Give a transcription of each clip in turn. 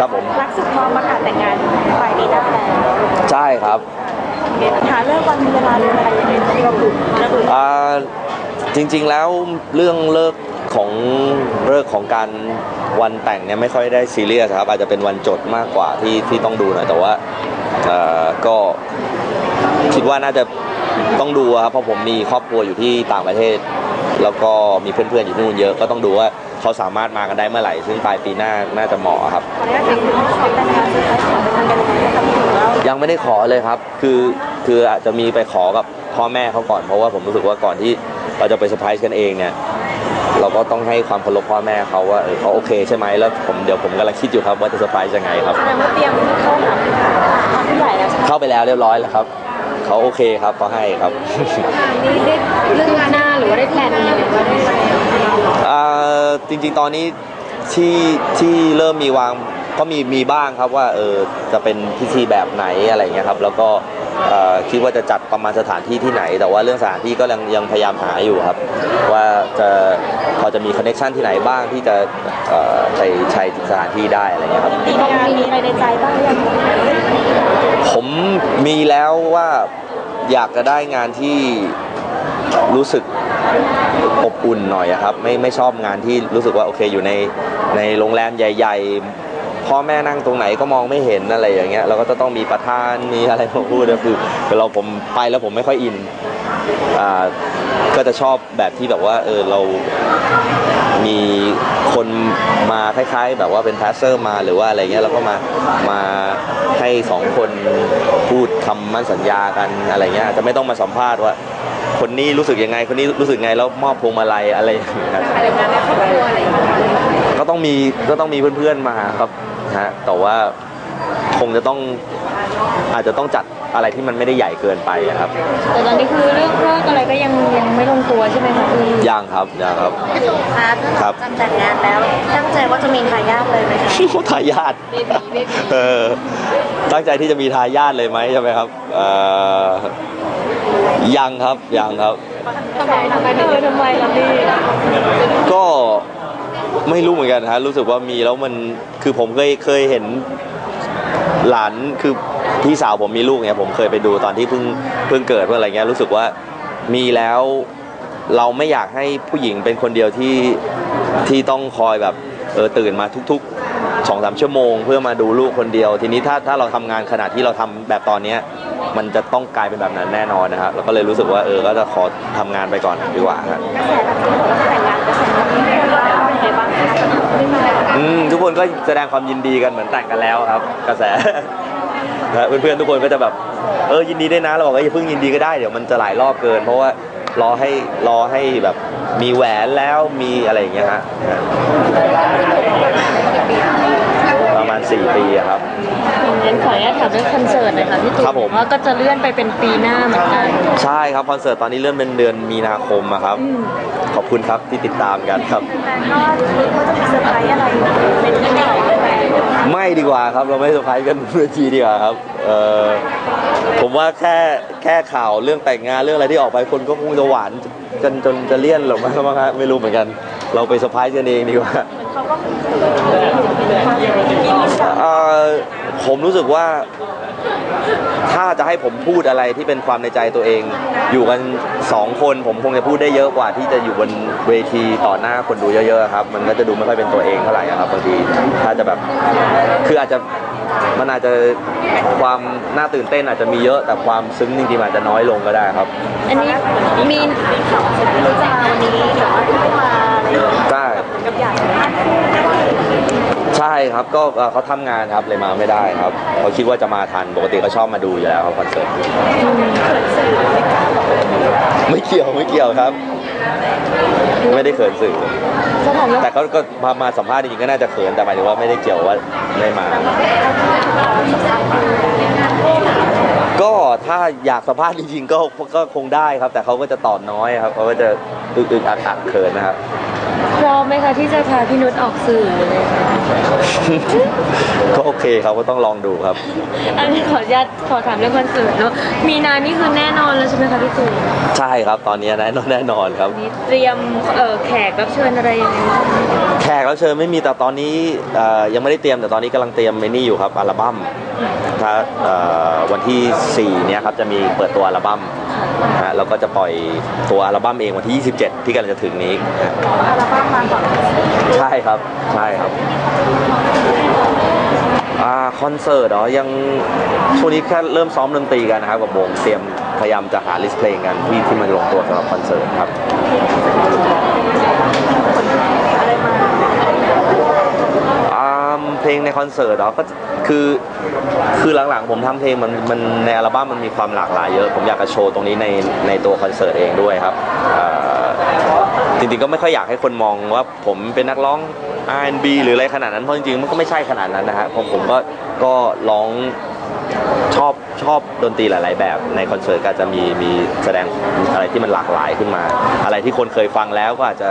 ครับผม รักสุดพร้อมประกาศแต่งงานปลายปีหน้าแล้วใช่ครับหาเรื่องวันเวลาเดือนอะไรยังไงระบุระบุอ่าจริงๆแล้วเรื่องเลิกของเลิกของการวันแต่งเนี่ยไม่ค่อยได้ซีเรียสครับอาจจะเป็นวันจดมากกว่าที่ที่ต้องดูหน่อยแต่ว่าเอ่อก็คิดว่าน่าจะต้องดูอะครับเพราะผมมีครอบครัวอยู่ที่ต่างประเทศ แล้วก็มีเพื่อนๆอยู่นู่นเยอะก็ต้องดูว่าเขาสามารถมากันได้เมื่อไหร่ ซึ่งปลายปีหน้าน่าจะเหมาะครับขออนุญาตถามถึงขอแต่งงานสุดท้ายขอแต่งงานกันยังไงนะครับถึงแล้วยังไม่ได้ขอเลยครับ คือคืออาจจะมีไปขอกับพ่อแม่เขาก่อนเพราะว่าผมรู้สึกว่าก่อนที่เราจะไปเซอร์ไพรส์กันเองเนี่ยเราก็ต้องให้ความเคารพพ่อแม่เขาว่าเออเขาโอเคใช่ไหมแล้วผมเดี๋ยวผมกำลังคิดอยู่ครับว่าจะเซอร์ไพรส์ยังไงครับแสดงว่าเตรียมเข้าหาทางผู้ใหญ่แล้วใช่ไหมเข้าไปแล้วเรียบร้อยแล้วครับเขาโอเคครับเขาให้ครับนี่ได้เรื่องหน้า หรือว่าได้แพลนยังไงว่าได้อ่าจริงๆตอนนี้ที่ที่เริ่มมีวางก็มีมีบ้างครับว่าเออจะเป็นพิธีแบบไหนอะไรเงี้ยครับแล้วก็เอ่อคิดว่าจะจัดประมาณสถานที่ที่ไหน แต่ว่าเรื่องสถานที่ก็ยังยังพยายามหาอยู่ครับ ว่าจะพอจะมีคอนเนคชันที่ไหนบ้างที่จะเอ่อไปใช้สถานที่ได้อะไรเงี้ยครับ มีงานมีไปในใจบ้างยังผมมีแล้วว่าอยากจะได้งานที่รู้สึก อบอุ่นหน่อยครับไม่ไม่ชอบงานที่รู้สึกว่าโอเคอยู่ในในโรงแรมใหญ่ ๆ พ่อแม่นั่งตรงไหนก็มองไม่เห็นอะไรอย่างเงี้ยเราก็จะต้องมีประธานมีอะไรมาพูดก็คือเราผมไปแล้วผมไม่ค่อยอินอ่าก็จะชอบแบบที่แบบว่าเออเรามีคนมาคล้ายๆ แบบว่าเป็นแพสเซอร์มาหรือว่าอะไรเงี้ยแล้วก็มามาให้สองคนพูดคำมั่นสัญญากันอะไรเงี้ยจะไม่ต้องมาสัมภาษณ์ว่า คนนี้รู้สึกยังไงคนนี้รู้สึกไงแล้วมอบพวงมาลัยอะไรอย่างเงี้ยครับอะไรงานในครอบครัวอะไรอย่างเงี้ยก็ต้องมีก็ต้องมีเพื่อนๆมาครับฮะแต่ว่าคงจะต้องอาจจะต้องจัด อะไรที่มันไม่ได้ใหญ่เกินไปอะครับ แต่ตอนนี้คือเรื่องเลิกอะไรก็ยังยังไม่ลงตัวใช่ไหมคะพี่ยังครับยังครับ พี่สุคะครับจะแต่งงานแล้วตั้งใจว่าจะมีทายาทเลยไหมคะทายาทเบบีเบบีเออตั้งใจที่จะมีทายาทเลยไหมใช่ไหมครับเอ่อยังครับยังครับ ทำไมทำไมเออทำไมล่ะพี่ก็ไม่รู้เหมือนกันฮะรู้สึกว่ามีแล้วมันคือผมเคยเคยเห็นหลานคือ พี่สาวผมมีลูกเนี่ยผมเคยไปดูตอนที่เพิ่งเพิ่งเกิดเพื่ออะไรเงี้ยรู้สึกว่ามีแล้วเราไม่อยากให้ผู้หญิงเป็นคนเดียวที่ที่ต้องคอยแบบเออตื่นมาทุกๆสองสามชั่วโมง เพื่อมาดูลูกคนเดียว ทีนี้ถ้าถ้าเราทำงานขนาดที่เราทำแบบตอนเนี้ยมันจะต้องกลายเป็นแบบนั้นแน่นอนนะครับเราก็เลยรู้สึกว่าเออก็จะขอทำงานไปก่อนดีกว่าครับกระแสแบบที่บอกว่าจะแต่งงานกระแสแบบนี้เป็นไงบ้างคะอืมทุกคนก็แสดงความยินดีกันเหมือนแต่งกันแล้วครับ กระแส นะเพื่อนๆทุกคนก็จะแบบเออยินดีด้วยนะเราบอกว่าอย่าเพิ่งยินดีก็ได้เดี๋ยวมันจะหลายรอบเกิน เพราะว่ารอให้รอให้แบบมีแหวนแล้วมีอะไรอย่างเงี้ยฮะประมาณ 4 ปีอะครับงั้นขออนุญาตถามเรื่องคอนเสิร์ตหน่อยค่ะพี่ตู่ครับผม ว่าก็จะเลื่อนไปเป็นปีหน้าเหมือนกันใช่ครับคอนเสิร์ตตอนนี้เลื่อนเป็นเดือนมีนาคมอะครับขอบคุณครับที่ติดตามกันครับ แต่ก็คิดว่าจะ ดีกว่าครับ เราไม่เซอร์ไพรส์กันบนเวทีดีกว่าครับเออผมว่าแค่แค่ข่าวเรื่องแต่งงานเรื่องอะไรที่ออกไปคนก็คงจะหวานจนจนจะเลี่ยนหรอกมั้งมั้งฮะไม่รู้เหมือนกัน เราไปเซอร์ไพรส์กันเองดีกว่าเขาก็คือเอ่อผมรู้สึกว่า ถ้าจะให้ผมพูดอะไรที่เป็นความในใจตัวเอง อยู่กันสองคนผมคงจะพูดได้เยอะกว่าที่จะอยู่บนเวทีต่อหน้าคนดูเยอะๆครับ มันก็จะดูไม่ค่อยเป็นตัวเองเท่าไหร่อะครับบางทีถ้าจะแบบคืออาจจะมันอาจจะความน่าตื่นเต้นอาจจะมีเยอะแต่ความซึ้งจริงๆอาจจะน้อยลงก็ได้ครับ อันนี้มีข่าวที่รู้จักวันนี้หรือว่าที่ไม่มาอะไรอย่างเงี้ยใช่กับอยากจะมาใช่ครับก็เอ่อเขาทำงานครับเลยมาไม่ได้ครับเขาคิดว่าจะมาทันปกติเขาชอบมาดูอยู่แล้วครับคอนเสิร์ตไม่เกี่ยวไม่เกี่ยวครับ ไม่ได้เขินสื่อ สถานะแต่เขาก็มามาสัมภาษณ์จริงๆก็น่าจะเขินแต่หมายถึงว่าไม่ได้เกี่ยวว่าไม่มา ก็ถ้าอยากสัมภาษณ์จริงๆก็ก็คงได้ครับ แต่เขาก็จะตอบน้อยครับเขาก็จะอึกอึกอักอักเขินนะครับ พร้อมไหมคะที่จะพาพี่นุชออกสื่อเลยก็โอเคครับก็ต้องลองดูครับ อันนี้ขออนุญาตขอถามเรื่องคอนเสิร์ตเนาะมีนานี่คือแน่นอนแล้วใช่ไหมคะพี่ตูนใช่ครับตอนนี้แน่นอนแน่นอนครับนี่เตรียมเอ่อแขกรับเชิญอะไรยังไงบ้างแขกรับเชิญไม่มีแต่ตอนนี้เอ่อยังไม่ได้เตรียมแต่ตอนนี้กำลังเตรียมเมนี่อยู่ครับอัลบั้มถ้าเอ่อวันที่4เนี่ยครับจะมีเปิดตัวอัลบั้ม นะฮะแล้วก็จะปล่อยตัวอัลบั้มเองวันที่ 27 ที่กำลังจะถึงนี้นะอัลบั้มมาก่อนใช่ครับใช่ครับอ่าคอนเสิร์ตเหรอยังช่วงนี้แค่เริ่มซ้อมดนตรีกันนะครับกับวงเตรียมพยายามจะหาลิสต์เพลงกันที่ที่มันลงตัวสำหรับคอนเสิร์ตครับอะไรมาอ่าเพล งในคอนเสิร์ตเหรอก็คือคือหลังๆ ผมทำเพลงมันมันในอัลบั้มมันมีความหลากหลายเยอะ ผมอยากจะโชว์ตรงนี้ในในตัวคอนเสิร์ตเองด้วยครับจริงๆก็ไม่ค่อยอยากให้คนมองว่าผมเป็นนักร้อง R&B หรืออะไรขนาดนั้นเพราะจริงๆมันก็ไม่ใช่ขนาดนั้นนะฮะผมผมก็ก็ร้องชอบชอบดนตรีหลาย ๆ แบบในคอนเสิร์ตก็จะมีมีแสดงอะไรที่มันหลากหลายขึ้นมา อะไรที่คนเคยฟังแล้วก็อาจจะ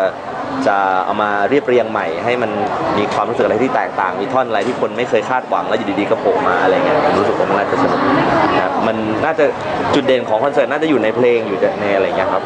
จะเอามาเรียบเรียงใหม่ ให้มันมีความรู้สึกอะไรที่แตกต่าง มีท่อนอะไรที่คนไม่เคยคาดหวังแล้วอยู่ดีๆก็โผล่มาอะไรเงี้ยผมรู้สึกว่ามันน่าจะสนุกนะครับมันน่าจะจุดเด่นของคอนเสิร์ตน่าจะอยู่ในเพลงอยู่ในอะไรเงี้ยครับ